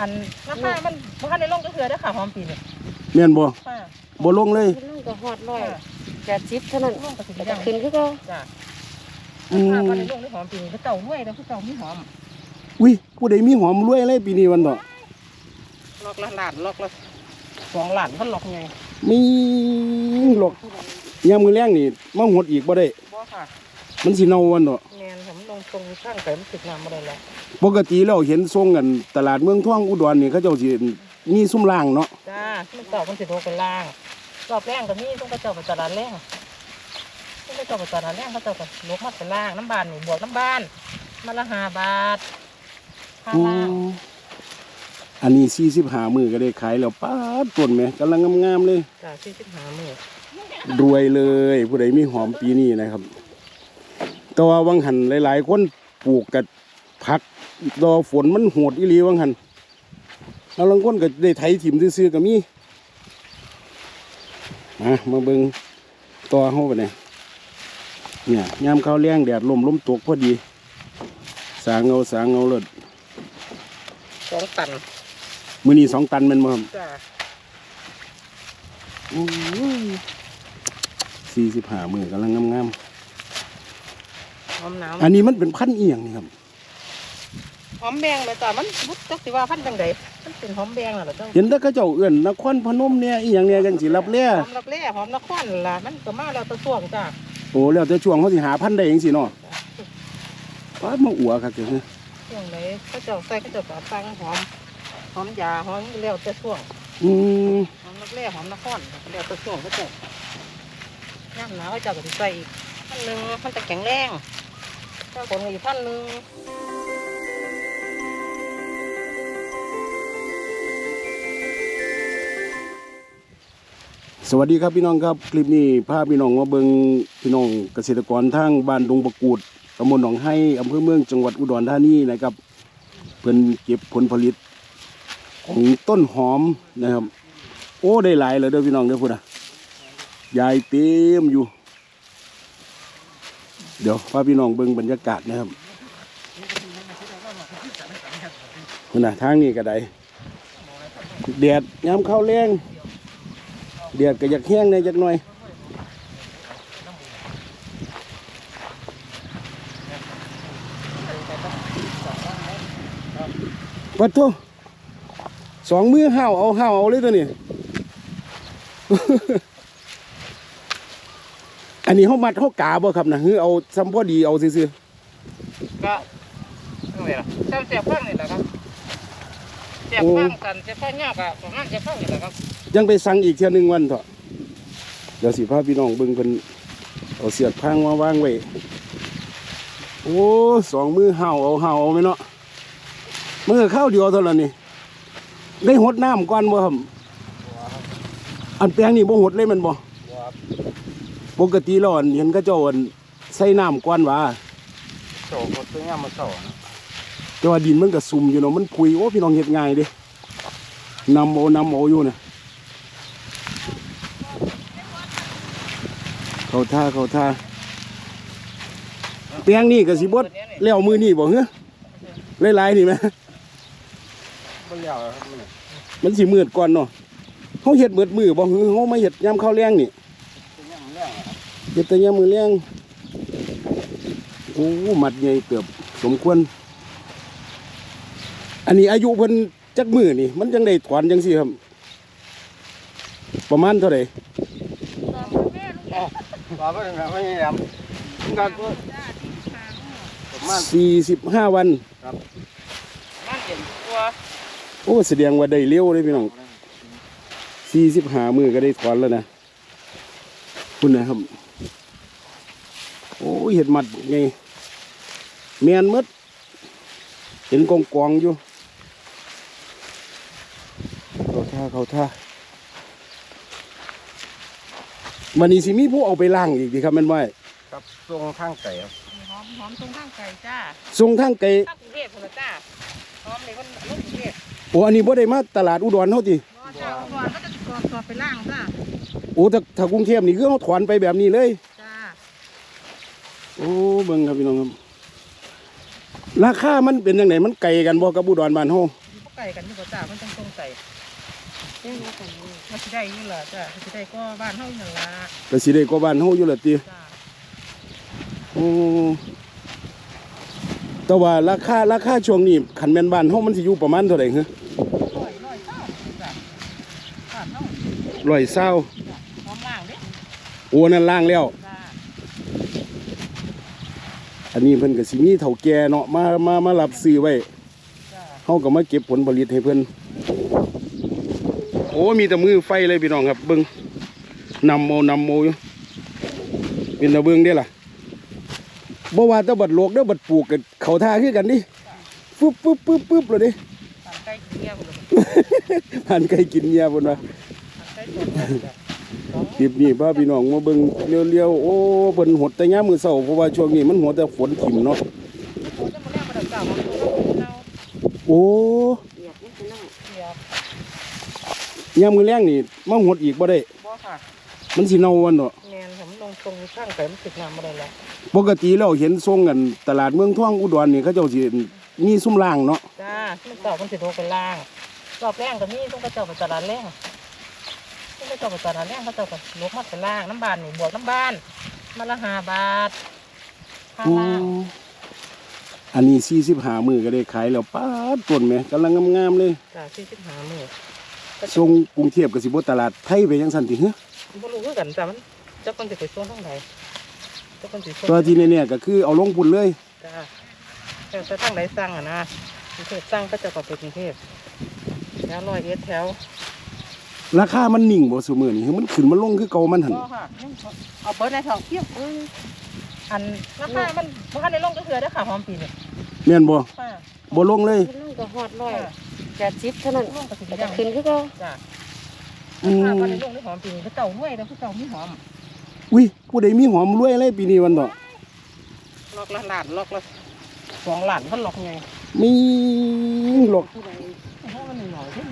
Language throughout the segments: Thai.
อันราคามันบ่ทันได้ลงก็คือได้อค่ะหอมปีนี่แม่นบ่ค่ะบ่ลงเลย มันลงก็ฮอดร้อยค่ะแปดสิบเท่านั้นลงก็สิแต่ได้ก็ขึ้นคือเก็จ้ะอืมราคาบ่ได้ลงได้หอมปีนี่คือเก่าหน่วยแล้วคือเก่ามีหอมอุ้ยผู้ใดมีหอมรวยเลยปีนี้วันต่อลอกละล้านลอกละสองล้านเพิ่นลอกไงมีหลอกยามมื้อแรงนี่มาหดอีกบ่ได้บ่ค่ะ มันสิเน่าวันต่อแม่นค่ะมันลงตรงข้างไกมันติดน้ำบ่ได้แล้วปกติแล้วเห็นทรงกันตลาดเมืองท่องอุดรนี่เขาเจ้าสิมีซุ้มล่างเนาะจ้ามันเก่ามันสิโทรกันล่างรอบแรงก็มีต้องกระเจ้าไปตลาดแรงต้องกระเจ้าไปตลาดแรงเขาเจ้าก็ลกมาไปล่างน้ำบานนี่บวกน้ำบานมาละห้าบาทค่าอืล่างมอันนี้45มื้อก็ได้ขายแล้วป้าดต้นแหมกำลังงามๆเลยจ้าสี่สิบห้าหมื่นรวยเลยผู้ใดมีหอมปีนี้นะครับ แต่ว่าวังหันหลาย ๆ คนปลูกกับผักรอฝนมันโหดอีหลีวังหันแล้วบางคนก็ได้ไถถิ่มซื้อๆก็มีมามาเบิงต่อเฮาไปเนี่ยเนี่ยยามข้าวเลี้ยงแดดลมลมตกพอดี สางเงาสางเงาเลยสองตันมือนี้สองตันแมันมาจ้าสี่สิบห้ามือกำลังงาม หอมหนาวๆอันนี้มันเป็นพันธุ์เอียงนี่ครับ หอมแบงเลยจ้ามันบุจักสิว่าพันธุ์จังใดมันเป็นหอมแบงน่ะเหรอจ้าเห็นแต่เขาเจ้าเอื้อนนครพนมเนี่ยอีหยังเนี่ยจังสิรับเลี้ยหอมรับแร่หอมนครล่ะมันก็มาแล้วแตะช่วงจ้าโอ้แล้วแต่ช่วงเขาสิหาพันธุ์ได้จังสิเนาะป้าดมาอัวครับเจ้าช่วงไหนเขาเจ้าใส่เขาเจ้าก็ตั้งหอมหอมยาหอมแล้วแต่ช่วงอืมหอมรับแร่หอมนครแล้วแต่ช่วงเขาเจ้าย่ำหนาวเขาเจ้าก็สิใส่อีกพันหนึ่งมันจะแข็งแรง เจ้าคนก็อีกพันหนึ่งสวัสดีครับพี่น้องครับคลิปนี้พาพี่น้องมาเบิงพี่น้องเกษตรกรทางบ้านดงประกูดตำบลหนองไห้อำเภอเมืองจังหวัดอุดรธานีนะครับ เพิ่นเก็บผลผลิตของต้นหอมนะครับ โอ้ได้หลายเลยเด้อพี่น้องเด้อพุ่นอะยายเต็มอยู่ เดี๋ยวพาพี่น้องเบิ่งบรรยากาศนะครับพุ่นน่ะทางนี้ก็ได้แดดยามเข้าแรงแดดก็อยากแห้งในอยจักหน่อยปัดโทสองมือห้าวเอาห้าวเอาเลยตัวนี้ อันนี้เขามัดเขากาบ่ครับนะคือเอาซ้ำพอดีเอาซื่อก็นั่นแหละเจ้าเสียบข้างนี่แหละครับเสียบข้างกันเสียบข้างยากอะประมาณเสียบข้างนี่แหละครับๆยังไปสั่งอีกเที่ยหนึงวันเถอะเดี๋ยวสิพาพี่น้องเบิ่งเพิ่นเอาเสียดพังมาวางไว้โอ้สองมือห้าวเอาห้าวเอาไหมเนาะมือข้าวเดียวเท่านั้นนี่ได้หดน้ำก่อนบ่ครับอันแปลงนี่บ่หดเลยแมันบ่ ปกติแล้วอันเห็นเขาเจ้าอันใส่น้ำก่อนว่าโซ่ก็ตัวนี้มาโซ่แต่ว่าดินมันก็ซุ่มอยู่เนาะมันพุยโอ้พี่น้องเฮ็ดง่ายเด้นำเอานำเอาอยู่นะเขาท่าเขาท่าเตียงนี่ก็สิบดแล้วมือนี่บ่เฮ้อหลายๆนี่ไหมบ่เลี้ยวครับมันมันสิมืดก่อนเนาะเฮาเฮ็ดมืดมือบ่เฮ้อเฮามาเฮ็ดยามข้าวแรงนี่ตัวนี้มันแรง เฮ็ดแต่ยามมื้อแรงโอ้หมัดใหญ่เติบสมควร อันนี้อายุเพิ่นจักมือนี่ มันจังได้ถอนจังซี่ครับ ประมาณเท่าไหร่ว่าไม่ไม่แรงมันประมาณสี่สิบห้าวันมันเห็นตัวโอ้แสดงว่าได้เร็วเลยพี่น้องสี่สิบห้ามือก็ได้ถอนแล้วนะคุณนะครับ โอ้ยเห็ดหมัดไงเมียนหมดเห็นกองกองๆอยู่เขาท่าเขาท่ามันนี่สิมีผู้เอาไปล่างอีกดีครับแมันว่าครับทรงข้างไก่ครับหอมหอมตรงข้างไก่จ้าทรงทางไกลข้างกรุงเทพพุ่นล่ะจ้าหอมนี่มันลูกกรุงเทพโอ้อันนี้บ่ได้มาตลาดอุดรเท่าทีบ่จ้าก่อนก็จะกรอบกรอบไปล่างจ้าโอ้ถ้าถ้ากรุงเทพนี่คือเขาถอนไปแบบนี้เลยจ้า โอ้เบิ่งครับพี่น้องครับราคามันเป็นยังไงมันไกลกันบ่กับอุดรบ้านเฮาไก่กันอยู่บ่จ้ามันจังสงสัยเรื่องนี้กันนี่มันสิได้อยู่ล่ะจ้ามันสิได้ก็บ้านเฮาอยู่นั่นล่ะก็สิได้กว่าบ้านเฮาอยู่ละติจ้าโอ้แต่ว่าราคาราคาช่วงนี้คันแม่นบ้านเฮามันสิอยู่ประมาณเท่าไหร่ฮะร้อยร้อยเศร้าจ้าบ้านเฮาร้อยเศร้าพร้อมล่างเด้โอ้นั่นล่างแล้วจ้า อันนี้เพิ่นก็สิมีเฒ่าแก่เนาะมามามารับซื้อไว้จ้าเฮาก็มาเก็บผลผลิตให้เพิ่นโอ้มีแต่มือไฟเลยพี่น้องครับเบิ่งนำโมนำโมอยู่เป็นตะเบิ่งเด้ล่ะบ่ว่าแต่บัดโลกเด้อบัดปลูกก็เข้าท่าคือกันดิฟึบฟึบฟึบฟึบเลยดิบ้านใกล้เคียงเลยหันไก่กินเมียเพิ่นว่าบ้านใกล้ตัวจ้าสอง คลิปนี้พาพี่น้องมาเบิ่งเลี้ยวๆโอ้เพิ่นหดแต่ยามมื้อเช้าเพราะว่าช่วงนี้มันหัวแต่ฝนถิ่มเนาะโอ้จะมาแลกมาดับจ้าของตัวเราโอ้เหยียบนี่คือนั่งเสียบยามมื้อแรงนี่มาหดอีกบ่ได้บ่ค่ะมันสิเน่าวันเนาะแมนผมลงตรงข้างไปมันติดน้ำมาได้แล้วปกติแล้วเห็นทรงกันตลาดเมืองท่องอุดรนี่เขาเจ้าสิมีซุ้มล่างเนาะจ้ามันเจ้ามันสิโทรไปล่างรอบแรงก็มีต้องกระเจ้าไปตลาดแรง ต้องกระเจ้าไปตลาดแรงเขาเจ้าก็ลกมาไปล่างน้ำบานนี่บวกน้ำบานมาละห้าบาทค่าอืล่างมอันนี้45มื้อก็ได้ขายแล้วป้าดต้นแหมกำลังงามๆเลยจ้าสี่สิบห้าหมื่นทรงกรุงเทพก็สิบ่ตลาดไทยไปจังซั่นติเฮ้อบ่รู้คือกันจ้ามันเจ้าคนจะไปส่งทางไหนเจ้าคนสิส่งตัวที่เนี่ยๆก็คือเอาลงพุ่นเลยจ้าแต่แต่ทางไหนสั่งอะนะกรุงเทพสั่งก็จะก็ไปกรุงเทพแถวร้อยเอ็ดแถว ราคามันนิ่งบ่ซุมื้อนี้คือมันขึ้นมาลงคือเก่ามันหั่นก็ค่ะเอาเบิร์ดในทองเทียบอันราคามันบ่ทันได้ลงก็คือได้อค่ะหอมปีนี่แม่นบ่ค่ะบ่ลงเลยนั่งก็หอดร้อยแปดสิบเท่านั้นลงก็สิแต่ได้ขึ้นคือก็จ้ะอืถ้ามบ่ได้ลงในหอมปีนี่เขาเจ้ารวยแล้วเขาเจ้ามีหอมอุ้ยผู้ใดมีหอมรวยอะไรปีนี้วันเนาะล็อกละล้านล็อกละสองล้านเพิ่นล็อกไงมีหรอกผู้ใดเพราะมันหน่อยๆ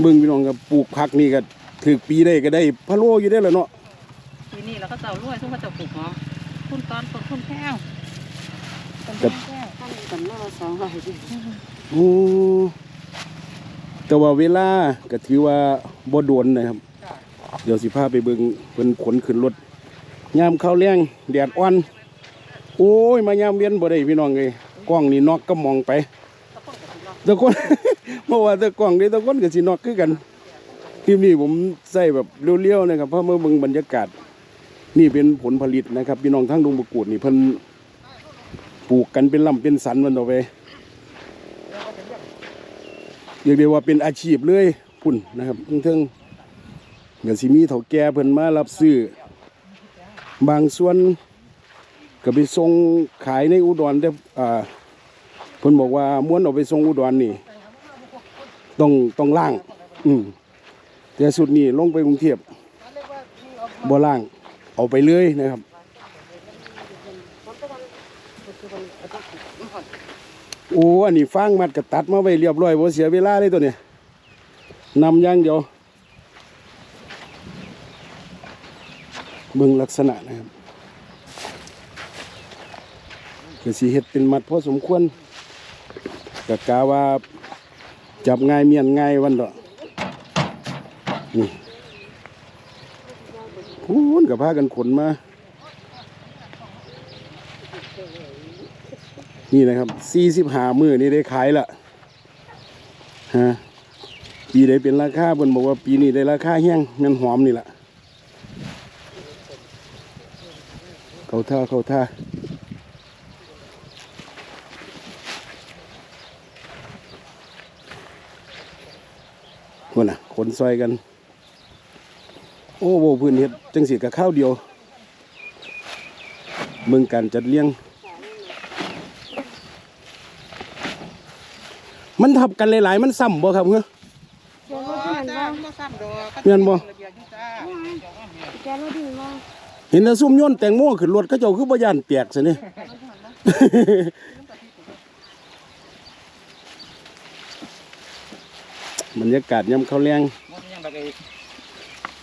เพิ่นมีเบิ่งพี่น้องกับปลูกผักนี่ก็ถือปีได้ก็ได้พะโล้อยู่ได้แล้วเนาะปีนี้แล้วเขาเจ้ารวยซึ่งเขาเจ้าปลูกหอมคุณตอนต้นคุณแพงต้นแพงแพงท่านกันมาละสองร้อยดิโอ้แต่ว่าเวลาก็ถือว่าบ่โดนนะครับจ้ะเดี๋ยวสิพาไปเบิ่งเพิ่นขนขึ้นรถยามเข้าวแรงแดดอ่อน โอ้ยมายามเวียนบ่ได้พี่น้องเอ้ยกล้องนี่นอกก็มองไป ตะคนก็สิล็อกแตะคนเพราะว่าแตะกล้องนี่แตะคนก็สินอกคือกันคลิปนี้ผมใส่แบบเลี้ยวๆนะครับเพราะเมาเบิ่งบรรยากาศ นี่เป็นผลผลิตนะครับพี่น้องทั้งดงประกูดนี่เพิ่นปลูกกันเป็นลำเป็นสันมันต่อไปเรียกได้ว่าเป็นอาชีพเลยพุ่นนะครับเทิงๆเดี๋ยวสิมีเฒ่าแก่เพิ่นมารับซื้อบางส่วนก็ไปส่งขายในอุดรแต่อ่า เพิ่นบอกว่าม้วนเอาไปส่งอุดรนี่ ต้องต้องล่าง อืมแต่สุดนี่ลงไปกรุงเทพบ่ล่าง เอาไปเลยนะครับโอ้อันนี้ฟางมัดกับตัดมาไว้เรียบร้อยบ่เสียเวลาเลยตัวเนี้ยนำย่างเดียวเบิ่งลักษณะนะครับก็สิเฮ็ดเป็นมัดพอสมควร กะกาว่าจับง่ายเมียนง่ายวันดอกนี่พูนกับพากันขนมา นี่นะครับสี่สิบหามือนี่ได้ขายละฮะปีใดเป็นราคาเพิ่นบอกว่าปีนี้ได้ราคาแห้งแม่นหอมนี่แหละเขาท่าเขาท่า คนน่ะ ขนซอยกัน โอ้โหพื้นเฮ็ดจังสีกับข้าวเดียวเมืองการจัดเลี้ยง มันทับกันหลายๆ มันซ้ำบ่ครับเฮ้อแกรถที่นั่นจ้าว่าบ่ซ้ำดอกแม่นบ่ระเบียบอยู่จ้าแกรถที่นั่นว่าเห็นแต่ซุ่มโย่นแตงโมขึ้นรถเขาเจ้าคือบ่ย่านแตกซะนี่ บรรยากาศยามข้าวแรงมันยังแบบไอ้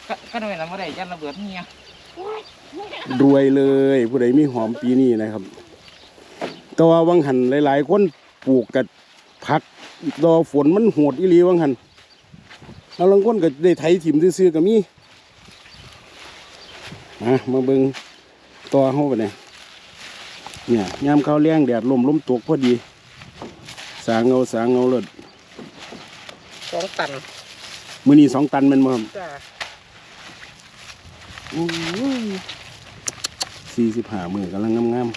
ก็ก็ทำไมเราไม่ได้ยันระเบิดเงี้ยรวยเลย ผู้ใดมีหอมปีนี้นะครับ แต่ว่าวังหันหลายๆคนปลูกกับพักดอฝนมันโหดอีหลีวังหันแล้วลางคนก็ได้ไถถิ่มซื่อๆก็มีมามาเบิ่งต่อเฮาไปเนี่ยเนี่ยยามเข้าวแรงแดดลมลมตกพอดี สางเงาสางเงาเลย สองตันมือนี้สองตันแมันมาจ้าสี่สิบห้ามือกำลังงาม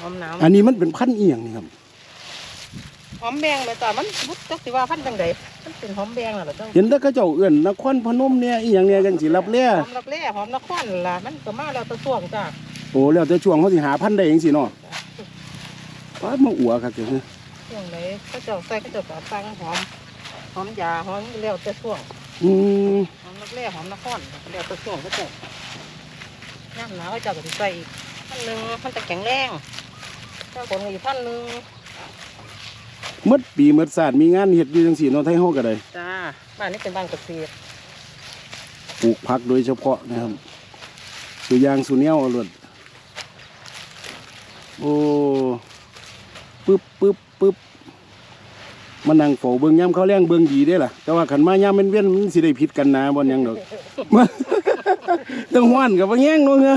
หอมหนาวๆอันนี้มันเป็นพันธุ์เอียงนี่ครับ หอมแบงเลยจ้ามันบุจักสิว่าพันจังไดมันเป็นหอมแบงน่ะเหรอเจ้าเห็นแต่เขาเจ้าเอื้อนนครพนมเนี่ยอีหยังเนี่ยจังสิรับเล่หอมรับแร่หอมนครล่ะมันก็มาแล้วแตะส่วงจ้าโอ้แล้วแต่ช่วงเขาสิหาพันธุ์ได้เองสิเนาะป้าดมาอัวครับเจ้า ส่วงไหนเขาเจ้าใส่เขาเจ้าก็สั่งหอมหอมยาหอมแล้วแต่ส่วงอืมหอมรับแร่หอมนครแล้วแต่ส่วงเขาเจ้าย่ำหนาวเขาเจ้าก็สิใส่อีกพันหนึ่งมันจะแข็งแรงเจ้าคนอีกพันหนึ่งหมดปีหมดศาสตร์มีงานเฮ็ดอยู่จังซี่เนาะไทยเฮาก็ได้จ้าบ้านนี้เป็นบ้านเกษตรปลูกผักโดยเฉพาะนะครับสุยางสุเนียวเอาลวดโอ้ ปึ๊บปึ๊บปึ๊บมานั่งเฝ้าเบิ่งยามเขาวแรงเบิ่งดีเด้ล่ะ แต่ว่าคันมายามเว้นๆมันสิได้ผิดกันนะบ่หยังดอกมาต้องฮ้อนกับว่าแห้งเนาะเฮ้อ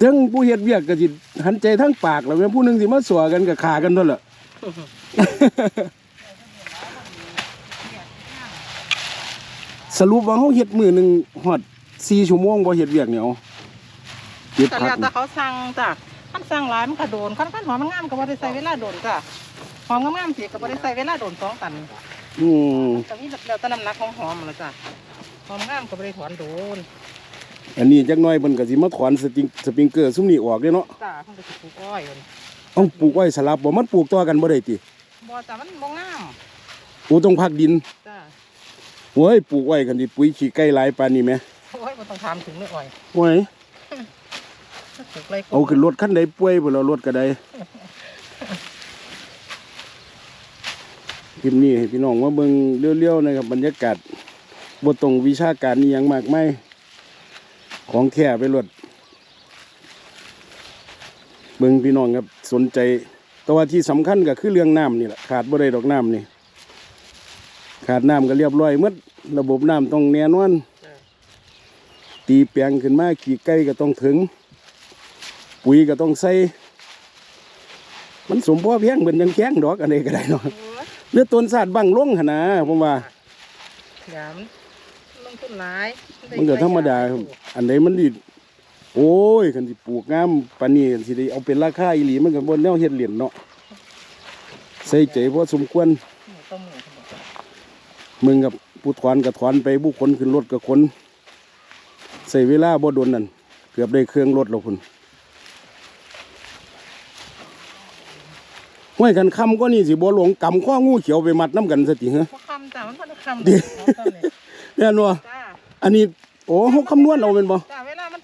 ทั้งผู้เฮ็ดเวียกก็สิหันใจทั้งปากแล้วแม่นผู้หนึงสิมาสัวกันก็ฆ่ากันเท่านั้นล่ะสรุปว่าเขาเฮ็ดมือหนึ่งฮอดสี่ชั่วโมงบ่เฮ็ดเวียกเนี่ยเอาเก็บแต่ผัแล้กวแต่เขาสั่งจ้ะ มันสั่งหลายมันก็โดนขั้นขั้นหอมมันงามก็บ่ได้ใส่เวลาโดนจ้ะหอมงามๆสิก็บ่ได้ใส่เวลาโดนสองตันอืมก็มีแล้วแต่น้ำหนักของหอมนั่นล่ะจ้ะหอมงามก็บ่ได้ถอนโดน อันนี้จักหน่อยเพิ่นก็สิมาถอนสติงสปริงเกอร์ซุมนี้ออกเด้เนาะจ้ะเพิ่นก็สิปลูกอ้อยอยู่นี่เอาปลูกไว้สลับบ่มันปลูกต่อกันบ่ได้ติบ่จ้ะมันบ่งามโอ้ต้องพักดินจ้ะโอ้ยปลูกไว้คันสิปุ๋ยขี้ไก่หลายปานนี้แหมโอ้ยบ่ต้องถามถึงเลยอ้อยโอ้ย ปลูกไรก็เอาขึ้นรถคันใดป่วยบ่แล้วรถก็ได้คลิปนี้ให้พี่น้องมาเบิ่งเร็วๆนะครับบรรยากาศบ่ต้องวิชาการอีหยังมากมายของแท้ไปรถเบิ่งพี่น้องครับสนใจ แต่ว่าที่สำคัญก็คือเรื่องน้ำนี่แหละขาดบ่ได้ดอกน้ำนี่ ขาดน้ำก็เรียบร้อยหมดระบบน้ำต้องแน่นอนจ้ะตีแปลงขึ้นมาขี่ไก่ก็ต้องถึง ปุ๋ยก็ต้องใส่ มันสมพ่อเพียงเป็นยังแข้งดอกอันนี้ก็ได้เนาะโอ้ยเลือดต้นศาสตร์บังลงหนนะผมว่ายามลงทุนหลายมันก็ธรรมดาครับอันไหนมันดีโอ้ยคันสิปลูกงามปานนี้คันสิได้เอาเป็นราคาอีหลีมันก็บ่แนวเฮ็ดเหรียญเนาะใส่ใจพอสมควรต้มหมูครับมึงกับผู้ถอนกับถอนไปผู้คนขึ้นรถกับคนใส่เวลาบ่โดนนั่นเกือบได้เครื่องรถแล้วคุณ ห้วยกันคำก็นี่สิบ่หลงกำข้องูเขียวไปมัดน้ำกันสติเหรอบ่คำจ้ะมันบ่ได้คำเดี๋ยวเอาซ้ำนี่แน่นวจ้าอันนี้โอ้เขาคำนวณเอาเป็นบ่จ้าเวลามัน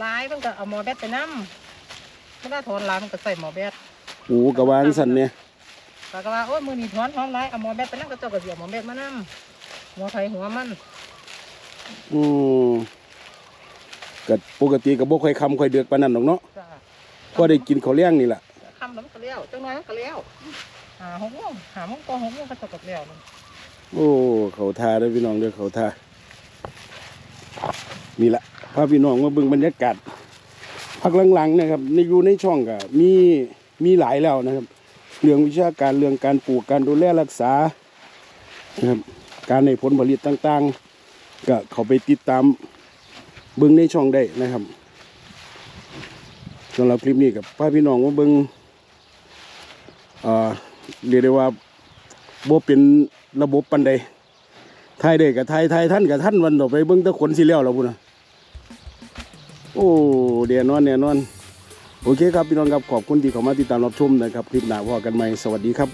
หลายมันก็เอาหมอแบตไปนํเวลาถอนหลายมันก็ใส่หมอแบตโอ้กระวางสันเนี่ยแต่ก็ว่าโอ้ยมือนี่ถอนหอมหลายเอาหมอแบตไปนํก็เจ้าก็สิเอาหมอแบตมานํหัวไผหัวมันอืมก็ปกติก็บ่ค่อยคำค่อยเดือกปานนั้นหรอกเนาะจ้าก็ได้กินข้าวเลี้ยงนี่แหละคำแล้วมันก็เลี้ยวจังน้อยมันก็เลี้ยวหาหกโมงหาโมงก็หกโมงก็เจ้าก็เลี้ยวโอ้เขาทาเด้พี่น้องเด้อเขาทานี่แหละพาพี่น้องมาเบิ่งบรรยากาศพักหลังๆนะครับ ในอยู่ในช่องก็มีมีหลายแล้วนะครับ เรื่องวิชาการเรื่องการปลูกการดูแลรักษานะครับการในผลผลิตต่างๆ ก็เขาไปติดตามเบิ่งในช่องได้นะครับสำหรับคลิปนี้กับพาพี่น้องมาเบิ่ง เรียกได้ว่าบ่เป็นระบบปันใดทายได้กับทายทายท่านกับท่านวันต่อไปเบิ้งตะขนสิแล้วเราพุ่นะโอ้เดียนอนเดียนอน โอเคครับพี่น้องครับขอบคุณที่เข้ามาติดตามรับชมนะครับ คลิปหน้าพอกันใหม่ สวัสดีครับ